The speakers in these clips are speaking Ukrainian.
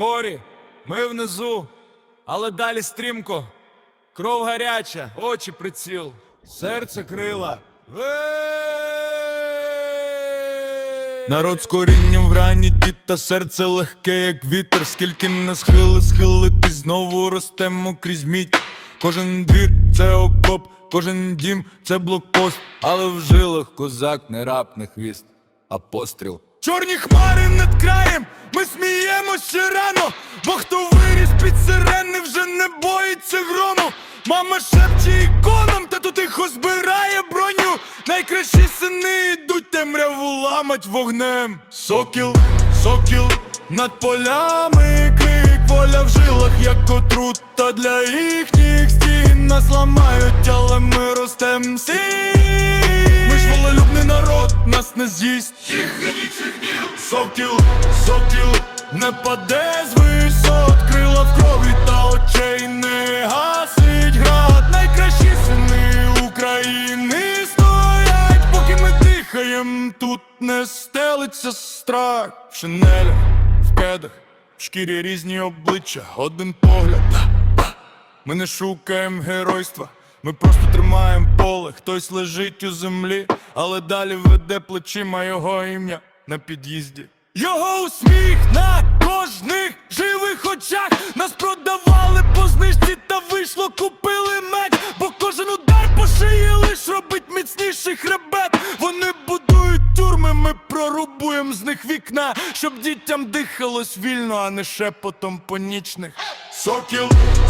вгорі, ми внизу, але далі стрімко. Кров гаряча, очі приціл, серце крила. Народ з корінням в рані дід та серце легке, як вітер, скільки не схили, схилитись, знову ростемо крізь мідь. Кожен двір це окоп, кожен дім це блокпост, але в жилах козак не раб, не хвіст, а постріл. Чорні хмари над краєм, ми сміємось ще рано, бо хто виріс під сирени, вже не боїться грому. Мама шепче іконам, та тут тихо збирає броню. Найкращі сини йдуть темряву ламать вогнем. Сокіл, сокіл над полями, крик воля в жилах, як отрута для їхніх стін. Нас ламають, але ми ростем всі. Волелюбний народ, нас не з'їсть. Сокіл, сокіл, не паде з висот, крила в крові та очей не гасить град. Найкращі сини України стоять, поки ми дихаєм, тут не стелиться страх. В шинелях, в кедах, в шкірі різні обличчя, один погляд. Ми не шукаємо геройства, ми просто тримаємо поле. Хтось лежить у землі, але далі веде плечима його ім'я на під'їзді. Його усміх на кожних живих очах нас продавали по знижці та вийшло, купили меч, бо кожен удар по шиї лиш робить міцніший хребет. Вони будують тюрми, ми прорубуємо з них вікна, щоб дітям дихалось вільно, а не шепотом по нічних. Сокіл,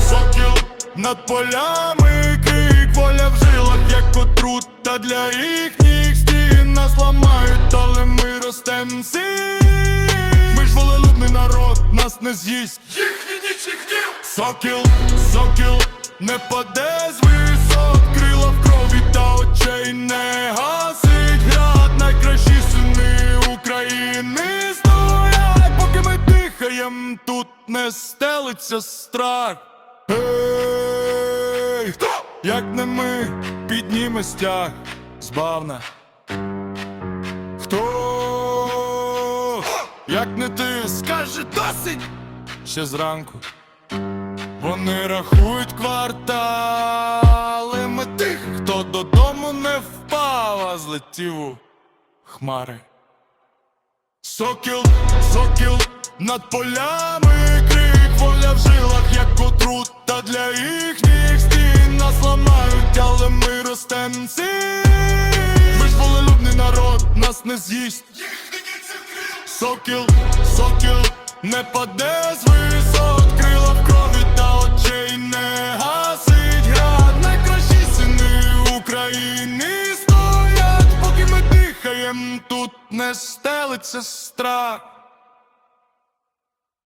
сокіл над полями, воля в жилах, як отрута для їхніх стін нас ламають, але ми ростем всі. Ми ж волелюбний народ, нас не з'їсть. Їхні нічних днів. Сокіл, сокіл, не паде з висот, крила в крові та очей не гасить град. Найкращі сини України стоять, поки ми дихаєм, тут не стелиться страх. Ей, хто? Як не ми підніме стяг збавна. Хто, як не ти, скаже досить ще зранку. Вони рахують квартали, ми тих, хто додому не впав, а злетів у хмари. Сокіл, сокіл над полями, крик воля в жилах, як отрута для їхніх стін нас ламають, але ми ростем. Ми ж волелюбний народ, нас не з'їсть. Сокіл, сокіл, не паде з висот, крила в крові та очей не гасить град. Найкращі сини України стоять, поки ми дихаєм, тут не стелиться страх.